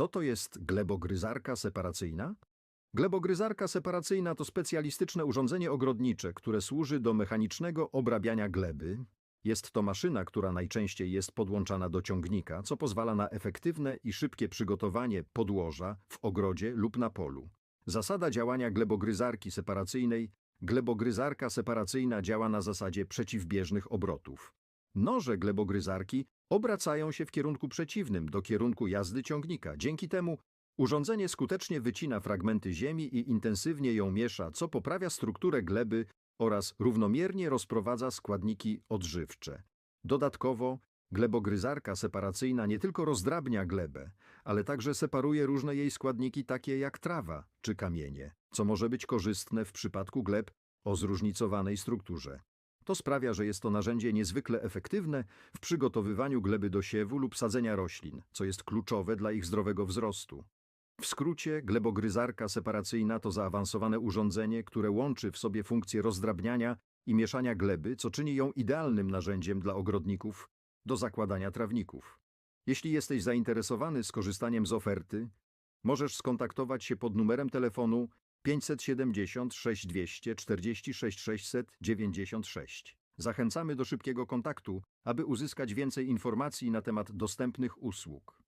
Co to jest glebogryzarka separacyjna? Glebogryzarka separacyjna to specjalistyczne urządzenie ogrodnicze, które służy do mechanicznego obrabiania gleby. Jest to maszyna, która najczęściej jest podłączana do ciągnika, co pozwala na efektywne i szybkie przygotowanie podłoża w ogrodzie lub na polu. Zasada działania glebogryzarki separacyjnej Glebogryzarka separacyjna działa na zasadzie przeciwbieżnych obrotów. Noże glebogryzarki obracają się w kierunku przeciwnym do kierunku jazdy ciągnika. Dzięki temu urządzenie skutecznie wycina fragmenty ziemi i intensywnie ją miesza, co poprawia strukturę gleby oraz równomiernie rozprowadza składniki odżywcze. Dodatkowo glebogryzarka separacyjna nie tylko rozdrabnia glebę, ale także separuje różne jej składniki takie jak trawa czy kamienie, co może być korzystne w przypadku gleb o zróżnicowanej strukturze. To sprawia, że jest to narzędzie niezwykle efektywne w przygotowywaniu gleby do siewu lub sadzenia roślin, co jest kluczowe dla ich zdrowego wzrostu. W skrócie, glebogryzarka separacyjna to zaawansowane urządzenie, które łączy w sobie funkcje rozdrabniania i mieszania gleby, co czyni ją idealnym narzędziem dla ogrodników do zakładania trawników. Jeśli jesteś zainteresowany skorzystaniem z oferty, możesz skontaktować się pod numerem telefonu 570 6200 46 696. Zachęcamy do szybkiego kontaktu, aby uzyskać więcej informacji na temat dostępnych usług.